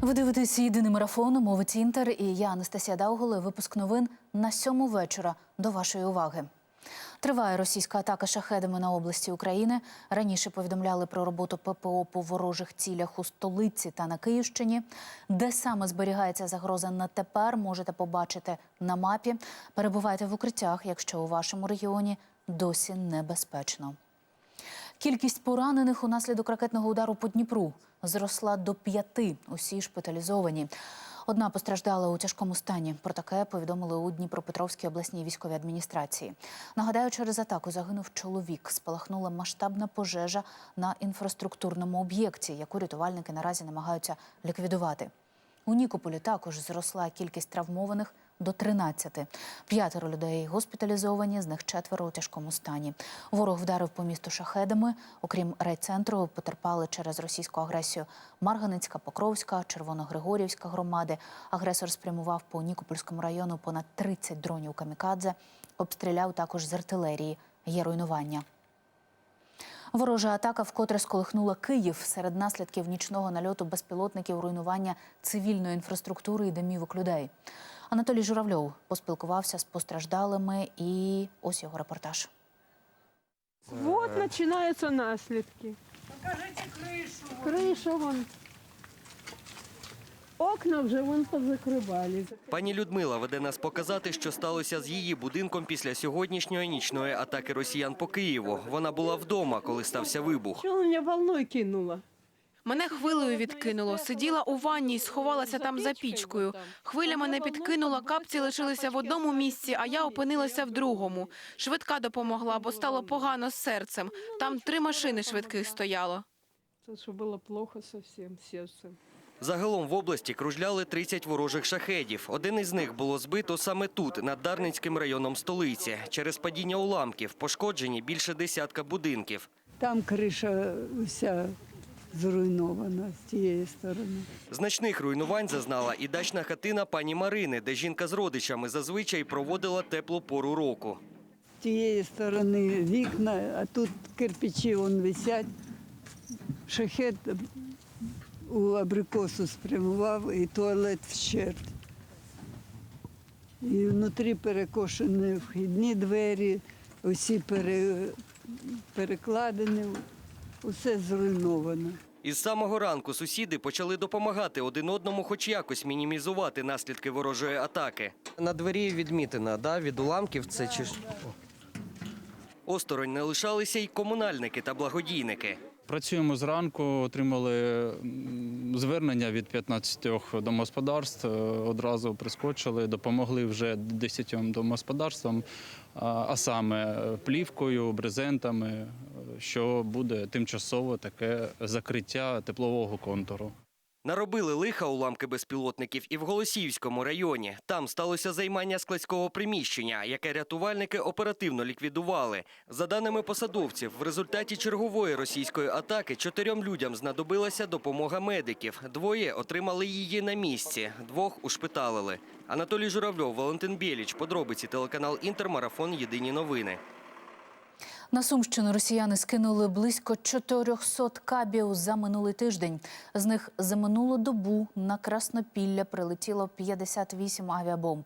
Ви дивитесь єдиний марафон, мовить Інтер, і я Анастасія Дауголи. Випуск новин на сьому вечора. До вашої уваги. Триває російська атака шахедами на області України. Раніше повідомляли про роботу ППО по ворожих цілях у столиці та на Київщині. Де саме зберігається загроза на тепер, можете побачити на мапі. Перебувайте в укриттях, якщо у вашому регіоні досі небезпечно. Кількість поранених унаслідок ракетного удару по Дніпру зросла до п'яти. Усі шпиталізовані. Одна постраждала у тяжкому стані. Про таке повідомили у Дніпропетровській обласній військовій адміністрації. Нагадаю, через атаку загинув чоловік. Спалахнула масштабна пожежа на інфраструктурному об'єкті, яку рятувальники наразі намагаються ліквідувати. У Нікополі також зросла кількість травмованих до 13. П'ятеро людей госпіталізовані, з них четверо у тяжкому стані. Ворог вдарив по місту шахедами. Окрім райцентру, потерпали через російську агресію Марганицька, Покровська, Червоногригорівська громади. Агресор спрямував по Нікопольському району понад 30 дронів камікадзе. Обстріляв також з артилерії. Є руйнування. Ворожа атака вкотре сколихнула Київ. Серед наслідків нічного нальоту безпілотників руйнування цивільної інфраструктури і домівок людей. Анатолій Журавльов поспілкувався з постраждалими, і ось його репортаж. Вот починаються наслідки. Покажите крышу. Криша вон. Окна вже вон позакривали. Пані Людмила веде нас показати, що сталося з її будинком після сьогоднішньої нічної атаки росіян по Києву. Вона була вдома, коли стався вибух. Що мене волною кинуло? Мене хвилею відкинуло. Сиділа у ванні і сховалася там за пічкою. Хвиля мене підкинула, капці лишилися в одному місці, а я опинилася в другому. Швидка допомогла, бо стало погано з серцем. Там три машини швидких стояло. Це що було плохо зовсім серцем. Загалом в області кружляли 30 ворожих шахедів. Один із них було збито саме тут, над Дарницьким районом столиці. Через падіння уламків пошкоджені більше десятка будинків. Там криша вся зруйнована з тієї сторони. Значних руйнувань зазнала і дачна хатина пані Марини, де жінка з родичами зазвичай проводила теплу пору року. З тієї сторони вікна, а тут кирпичі вон висять. Шахет у абрикосу спрямував і туалет вщерть. І внутрі перекошені вхідні двері, усі пере, перекладені, усе зруйновано. Із самого ранку сусіди почали допомагати один одному, хоч якось мінімізувати наслідки ворожої атаки. На двері відмітина, да, від уламків це чи ж. Осторонь не лишалися й комунальники та благодійники. Працюємо зранку, отримали звернення від 15 домогосподарств. е, Одразу прискочили, допомогли вже 10 домогосподарствам, а а саме плівкою, брезентами, що буде тимчасово таке закриття теплового контуру. Наробили лиха уламки безпілотників і в Голосіївському районі. Там сталося займання складського приміщення, яке рятувальники оперативно ліквідували. За даними посадовців, в результаті чергової російської атаки чотирьом людям знадобилася допомога медиків. Двоє отримали її на місці, двох ушпиталили. Анатолій Журавльов, Валентин Біліч, подробиці телеканал Інтермарафон. Єдині новини. На Сумщину росіяни скинули близько 400 кабів за минулий тиждень. З них за минулу добу на Краснопілля прилетіло 58 авіабомб.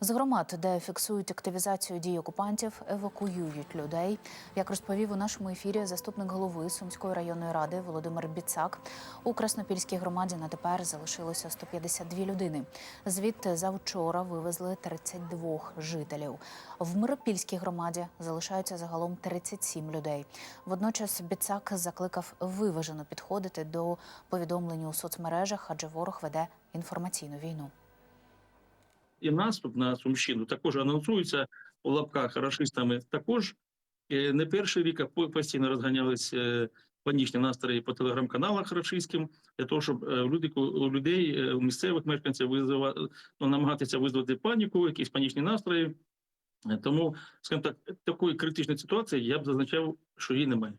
З громад, де фіксують активізацію дій окупантів, евакуюють людей. Як розповів у нашому ефірі заступник голови Сумської районної ради Володимир Біцак, у Краснопільській громаді на тепер залишилося 152 людини. Звідти завчора вивезли 32 жителів. В Миропільській громаді залишаються загалом 37 людей. Водночас Біцак закликав виважено підходити до повідомлень у соцмережах, адже ворог веде інформаційну війну. і наступ на Сумщину також анонсується у лапках рашистами. Також е, не перший рік а по- постійно розганялись е, панічні настрої по телеграм-каналах рашистським для того, щоб е, люди у людей, у місцевих мешканців визива, ну, намагатися визвати паніку, якісь панічні настрої. Тому, скажімо так, такої критичної ситуації я б зазначав, що її немає.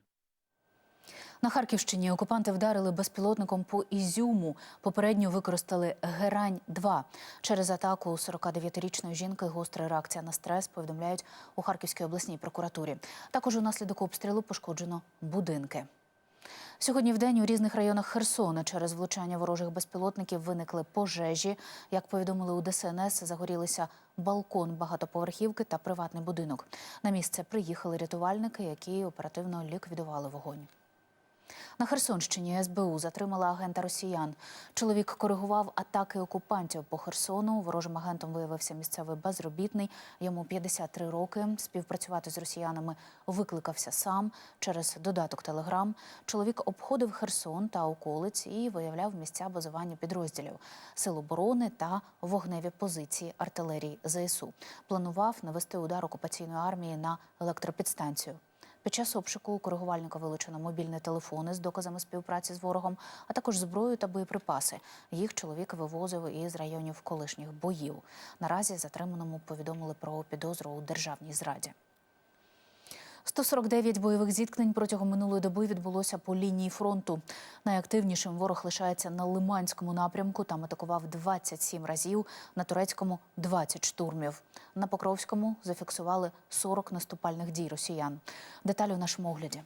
На Харківщині окупанти вдарили безпілотником по Ізюму. Попередньо використали Герань-2. Через атаку 49-річної жінки гостра реакція на стрес повідомляють у Харківській обласній прокуратурі. Також унаслідок обстрілу пошкоджено будинки. Сьогодні в день у різних районах Херсона через влучання ворожих безпілотників виникли пожежі. Як повідомили у ДСНС, загорілися балкон багатоповерхівки та приватний будинок. На місце приїхали рятувальники, які оперативно ліквідували вогонь. На Херсонщині СБУ затримала агента росіян. Чоловік коригував атаки окупантів по Херсону. Ворожим агентом виявився місцевий безробітний. Йому 53 роки. Співпрацювати з росіянами викликався сам через додаток Телеграм. Чоловік обходив Херсон та околиць і виявляв місця базування підрозділів сил оборони та вогневі позиції артилерії ЗСУ. Планував навести удар окупаційної армії на електропідстанцію. Під час обшуку у коригувальника вилучено мобільні телефони з доказами співпраці з ворогом, а також зброю та боєприпаси. Їх чоловік вивозив із районів колишніх боїв. Наразі затриманому повідомили про підозру у державній зраді. 149 бойових зіткнень протягом минулої доби відбулося по лінії фронту. Найактивнішим ворог лишається на Лиманському напрямку. Там атакував 27 разів, на турецькому 20 штурмів. На Покровському зафіксували 40 наступальних дій росіян. Деталі у нашому огляді.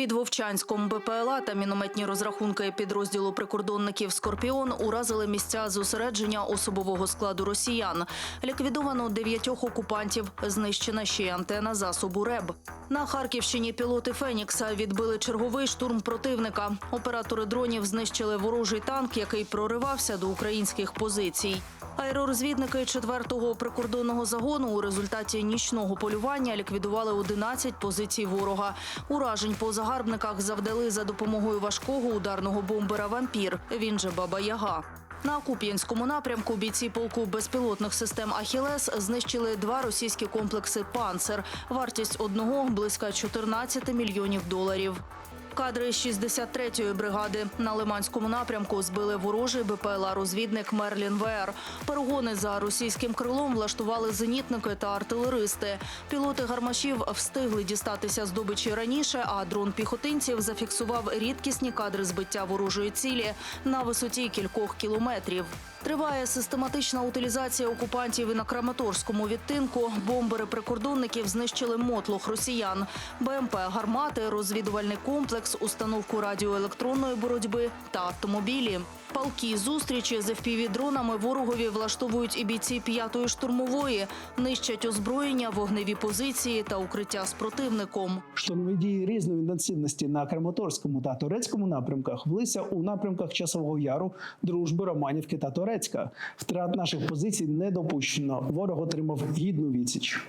Під Вовчанськом БПЛА та мінометні розрахунки підрозділу прикордонників Скорпіон уразили місця зосередження особового складу росіян. Ліквідовано дев'ятьох окупантів. Знищена ще й антена засобу РЕБ. На Харківщині пілоти Фенікса відбили черговий штурм противника. Оператори дронів знищили ворожий танк, який проривався до українських позицій. Аеророзвідники 4-го прикордонного загону у результаті нічного полювання ліквідували 11 позицій ворога. Уражень по загарбниках завдали за допомогою важкого ударного бомбера «Вампір», він же Баба Яга. На Куп'янському напрямку бійці полку безпілотних систем «Ахілес» знищили два російські комплекси «Панцер». Вартість одного – близько 14 мільйонів доларів. Кадри 63-ї бригади на Лиманському напрямку збили ворожий БПЛА-розвідник Мерлін ВР. Перегони за російським крилом влаштували зенітники та артилеристи. Пілоти гармашів встигли дістатися здобичі раніше, а дрон піхотинців зафіксував рідкісні кадри збиття ворожої цілі на висоті кількох кілометрів. Триває систематична утилізація окупантів і на Краматорському відтинку. Бомбери прикордонників знищили мотлох росіян, БМП, гармати, розвідувальний комплекс, установку радіоелектронної боротьби та автомобілі. Палки зустрічі з FPV-дронами ворогові влаштовують і бійці п'ятої штурмової, нищать озброєння, вогневі позиції та укриття з противником. Штурмові дії різної інтенсивності на Краматорському та Турецькому напрямках влися у напрямках Часового Яру, Дружби, Романівки та Турецька. Втрат наших позицій не допущено. Ворог отримав гідну відсіч.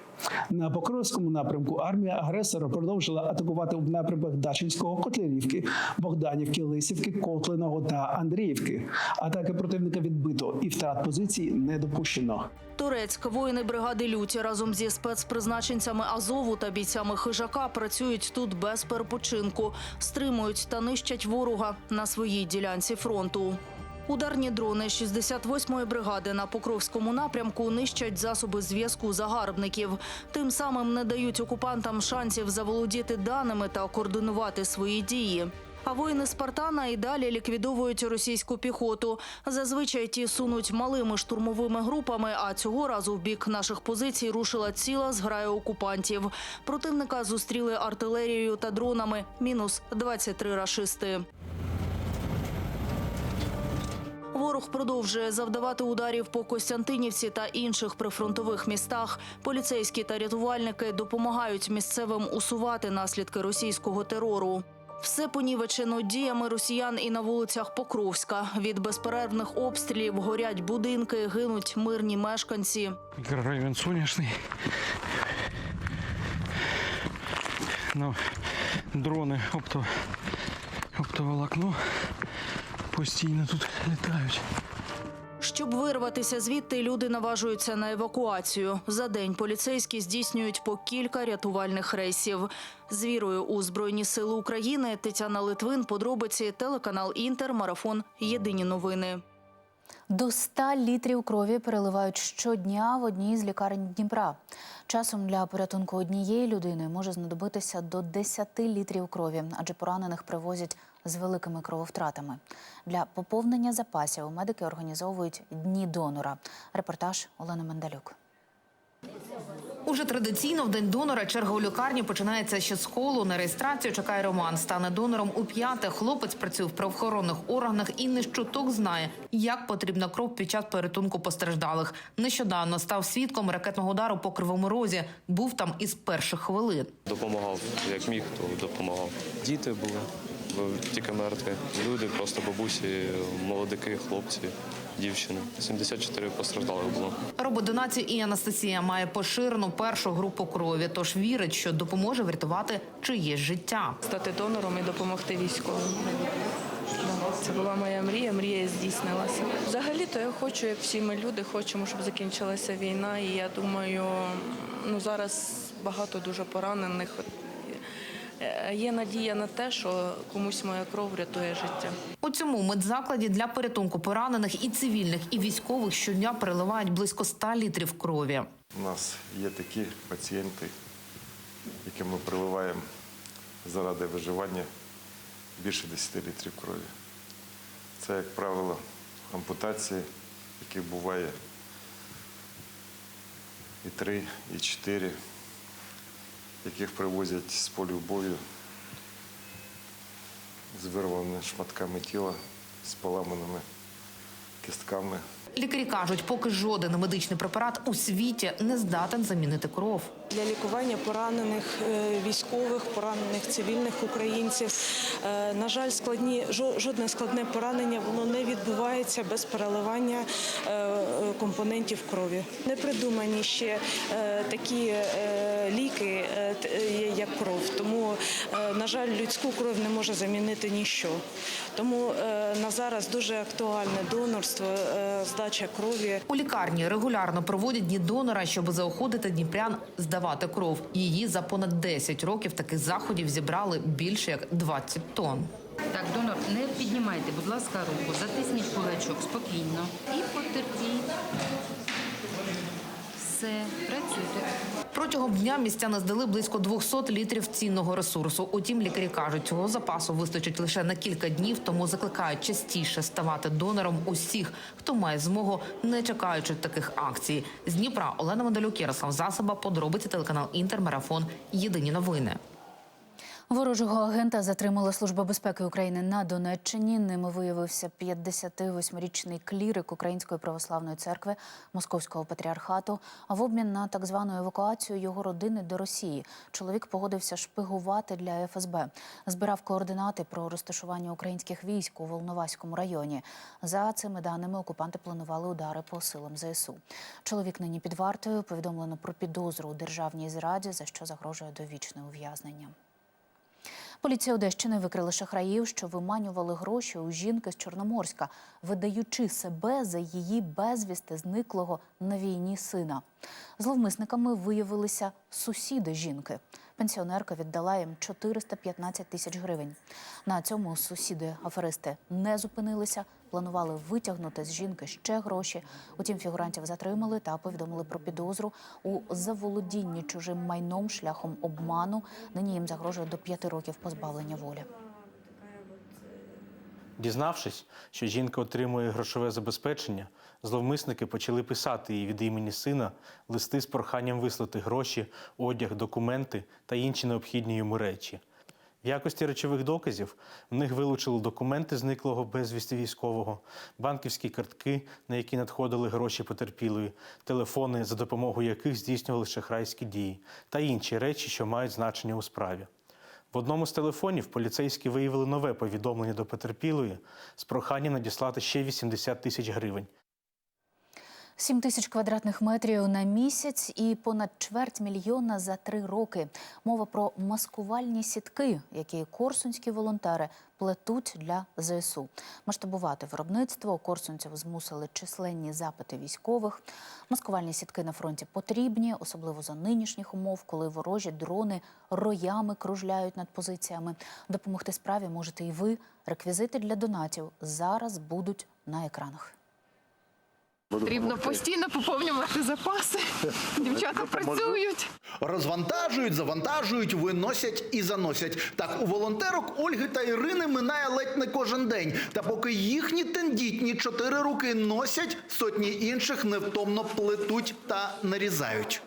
На Покровському напрямку армія агресора продовжила атакувати в напрямках Дачинського, Котлярівки, Богданівки, Лисівки, Котлиного та Андріївки. Атаки противника відбито і втрат позицій не допущено. Турецьк, воїни бригади Люті разом зі спецпризначенцями Азову та бійцями хижака працюють тут без перепочинку, стримують та нищать ворога на своїй ділянці фронту. Ударні дрони 68-ї бригади на Покровському напрямку нищать засоби зв'язку загарбників. Тим самим не дають окупантам шансів заволодіти даними та координувати свої дії. А воїни Спартана і далі ліквідовують російську піхоту. Зазвичай ті сунуть малими штурмовими групами. А цього разу в бік наших позицій рушила ціла зграя окупантів. Противника зустріли артилерією та дронами. Мінус 23 рашисти. Ворог продовжує завдавати ударів по Костянтинівці та інших прифронтових містах. Поліцейські та рятувальники допомагають місцевим усувати наслідки російського терору. Все понівечено діями росіян і на вулицях Покровська. Від безперервних обстрілів горять будинки, гинуть мирні мешканці. Мікрорайон сонячний. Ну, дрони опто, оптоволокно постійно тут літають. Щоб вирватися звідти, люди наважуються на евакуацію. За день поліцейські здійснюють по кілька рятувальних рейсів. З вірою у Збройні Сили України Тетяна Литвин, подробиці, телеканал Інтер, марафон. Єдині новини. До 100 літрів крові переливають щодня в одній з лікарень Дніпра. Часом для порятунку однієї людини може знадобитися до 10 літрів крові, адже поранених привозять з великими крововтратами. Для поповнення запасів медики організовують дні донора. Репортаж Олени Мендалюк. Уже традиційно в день донора черга у лікарні починається ще з холу. На реєстрацію чекає Роман. Стане донором у п'яте. Хлопець працює в правоохоронних органах і не щоток знає, як потрібна кров під час порятунку постраждалих. Нещодавно став свідком ракетного удару по кривому розі. Був там із перших хвилин. Допомагав, як міг, то допомагав. Діти були, бо тільки мертві. Люди, просто бабусі, молодики, хлопці, дівчини. 74 постраждалих було. Робить донацію і Анастасія має поширену першу групу крові, тож вірить, що допоможе врятувати чиєсь життя. Стати донором і допомогти військовим. Це була моя мрія, мрія здійснилася. Взагалі-то я хочу, як всі ми люди, хочемо, щоб закінчилася війна. І я думаю, ну зараз багато дуже поранених. Е, Є надія на те, що комусь моя кров врятує життя. У цьому медзакладі для порятунку поранених і цивільних, і військових щодня переливають близько 100 літрів крові. У нас є такі пацієнти, яким ми приливаємо заради виживання більше 10 літрів крові. Це, як правило, ампутації, яких буває і три, і чотири, яких привозять з полю бою з вирваними шматками тіла, з поламаними кістками. Лікарі кажуть, поки жоден медичний препарат у світі не здатен замінити кров. Для лікування поранених е, військових, поранених цивільних українців. Е, На жаль, складні жо- жодне складне поранення воно не відбувається без переливання е, компонентів крові. Не придумані ще такі ліки, як кров. Тому, на жаль, людську кров не може замінити ніщо. Тому на зараз дуже актуальне донорство, здача крові. У лікарні регулярно проводять дні донора, щоб заохотити дніпрян здавати кров. Її за понад 10 років таких заходів зібрали більше як 20 тонн. Так, донор, не піднімайте, будь ласка, руку, затисніть кулачок спокійно і потерпіть. Все, працюйте. Протягом дня містяни здали близько 200 літрів цінного ресурсу. Утім, лікарі кажуть, цього запасу вистачить лише на кілька днів, тому закликають частіше ставати донором усіх, хто має змогу, не чекаючи таких акцій. З Дніпра Олена Мандалюк, Ярослав Засоба, подробиці телеканал Інтермарафон. Єдині новини. Ворожого агента затримала Служба безпеки України на Донеччині. Ними виявився 58-річний клірик Української православної церкви Московського патріархату. А в обмін на так звану евакуацію його родини до Росії чоловік погодився шпигувати для ФСБ. Збирав координати про розташування українських військ у Волноваському районі. За цими даними окупанти планували удари по силам ЗСУ. Чоловік нині під вартою повідомлено про підозру у державній зраді, за що загрожує довічне ув'язнення. Поліція Одещини викрила шахраїв, що виманювали гроші у жінки з Чорноморська, видаючи себе за її безвісти зниклого на війні сина. Зловмисниками виявилися сусіди жінки. Пенсіонерка віддала їм 415 тисяч гривень. На цьому сусіди аферисти не зупинилися, планували витягнути з жінки ще гроші. Утім, фігурантів затримали та повідомили про підозру у заволодінні чужим майном шляхом обману. Нині їм загрожує до п'яти років позбавлення волі. Дізнавшись, що жінка отримує грошове забезпечення, зловмисники почали писати їй від імені сина листи з проханням вислати гроші, одяг, документи та інші необхідні йому речі. В якості речових доказів в них вилучили документи зниклого безвісти військового, банківські картки, на які надходили гроші потерпілої, телефони, за допомогою яких здійснювали шахрайські дії, та інші речі, що мають значення у справі. В одному з телефонів поліцейські виявили нове повідомлення до потерпілої з проханням надіслати ще 80 тисяч гривень. 7 тисяч квадратних метрів на місяць і понад чверть мільйона за три роки. Мова про маскувальні сітки, які корсунські волонтери плетуть для ЗСУ. Масштабувати виробництво корсунців змусили численні запити військових. Маскувальні сітки на фронті потрібні, особливо за нинішніх умов, коли ворожі дрони роями кружляють над позиціями. Допомогти справі можете і ви. Реквізити для донатів зараз будуть на екранах. Потрібно постійно поповнювати запаси. Дівчата працюють. Розвантажують, завантажують, виносять і заносять. Так у волонтерок Ольги та Ірини минає ледь не кожен день. Та поки їхні тендітні чотири руки носять, сотні інших невтомно плетуть та нарізають.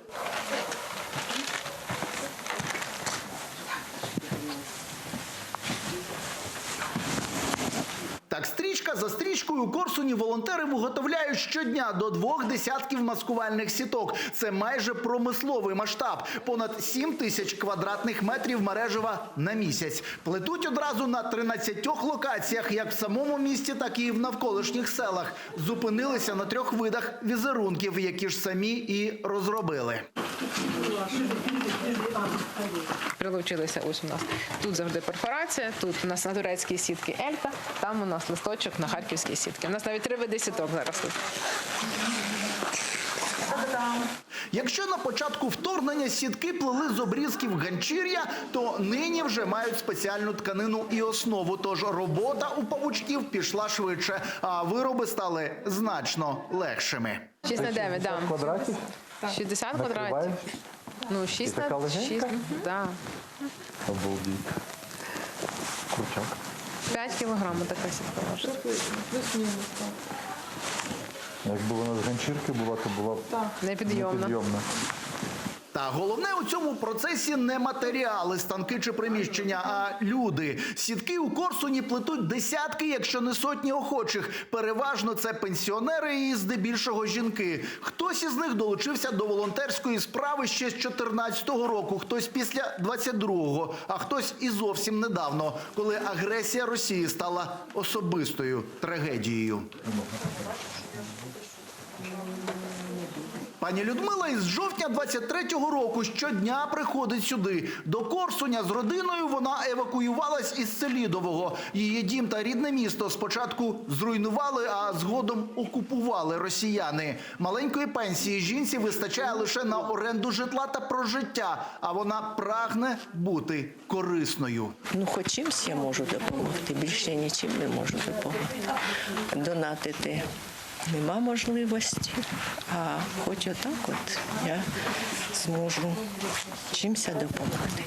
Так, стрічка за стрічкою Корсуні волонтери виготовляють щодня до двох десятків маскувальних сіток. Це майже промисловий масштаб. Понад 7 тисяч квадратних метрів мережева на місяць. Плетуть одразу на 13 локаціях, як в самому місті, так і в навколишніх селах. Зупинилися на трьох видах візерунків, які ж самі і розробили. Прилучилися ось у нас. Тут завжди перфорація, тут у нас на турецькій сітки Ельта, там у нас листочок на харківській сітки. У нас навіть три види сіток зараз. тут. Якщо на початку вторгнення сітки плели з обрізків ганчір'я, то нині вже мають спеціальну тканину і основу. Тож робота у павучків пішла швидше, а вироби стали значно легшими. 6 на 9, да. квадратів? 60 квадратів. Ну, 6 така на легенька? 6. Да. Обалдіть. Крутяк. 5 кілограмів така сітка важить. Якби вона з ганчірки була, то була б Непідйомна. непідйомна. Та головне у цьому процесі не матеріали, станки чи приміщення, а люди. Сітки у Корсуні плетуть десятки, якщо не сотні охочих. Переважно це пенсіонери і здебільшого жінки. Хтось із них долучився до волонтерської справи ще з 14-го року, хтось після 22-го, а хтось і зовсім недавно, коли агресія Росії стала особистою трагедією. Пані Людмила із жовтня 23-го року щодня приходить сюди. До Корсуня з родиною вона евакуювалась із Селідового. Її дім та рідне місто спочатку зруйнували, а згодом окупували росіяни. Маленької пенсії жінці вистачає лише на оренду житла та прожиття, а вона прагне бути корисною. Ну, хоч чимсь я можу допомогти, більше нічим не можу допомогти. Донатити нема можливості, а хоч отак от я зможу чимся допомогти.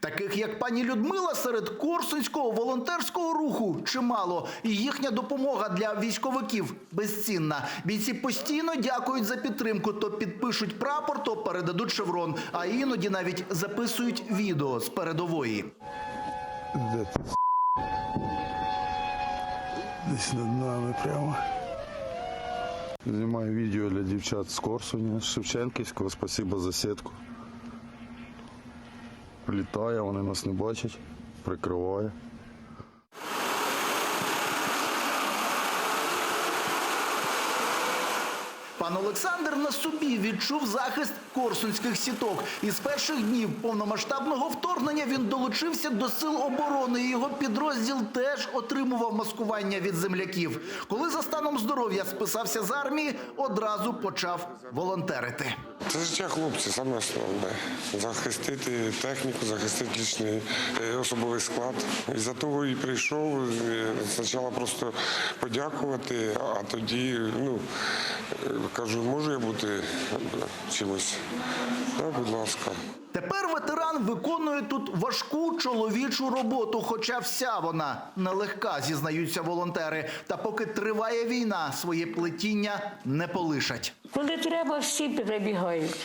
Таких як пані Людмила серед корсунського волонтерського руху чимало. І їхня допомога для військовиків безцінна. Бійці постійно дякують за підтримку. То підпишуть прапор, то передадуть шеврон, а іноді навіть записують відео з передової. Десь над нами прямо. Знімаю відео для дівчат з Корсуня, з Шевченківського. Спасибо за сітку. Літає, вони нас не бачать, прикриває. Пан Олександр на собі відчув захист корсунських сіток. І з перших днів повномасштабного вторгнення він долучився до сил оборони. Його підрозділ теж отримував маскування від земляків. Коли за станом здоров'я списався з армії, одразу почав волонтерити. Це життя хлопців, саме основне. Захистити техніку, захистити лічний е, особовий склад. І за того і прийшов. е, Спочатку просто подякувати, а тоді, ну, кажу, можу я бути е, чимось? Так, будь ласка. Тепер ветеран виконує тут важку чоловічу роботу, хоча вся вона нелегка, зізнаються волонтери. Та поки триває війна, своє плетіння не полишать. Коли треба, всі перебігають.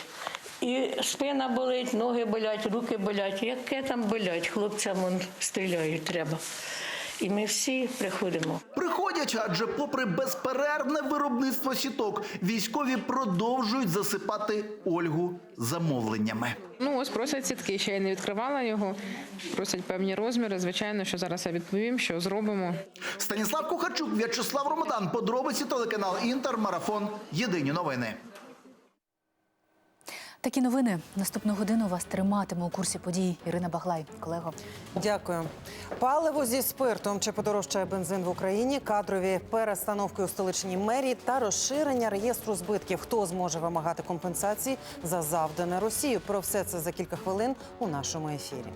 І спина болить, ноги болять, руки болять. Яке там болять? Хлопцям вон стріляють треба. І ми всі приходимо. Приходять, адже попри безперервне виробництво сіток, військові продовжують засипати Ольгу замовленнями. Ну ось просять сітки, ще я не відкривала його. Просять певні розміри. Звичайно, що зараз я відповім, що зробимо. Станіслав Кухарчук, В'ячеслав Ромадан. Подробиці телеканал Інтер. Марафон. Єдині новини. Такі новини наступну годину вас триматиме у курсі подій. Ірина Баглай, колего. Дякую. Паливо зі спиртом чи подорожчає бензин в Україні, кадрові перестановки у столичній мерії та розширення реєстру збитків. Хто зможе вимагати компенсації за завдане Росію? Про все це за кілька хвилин у нашому ефірі.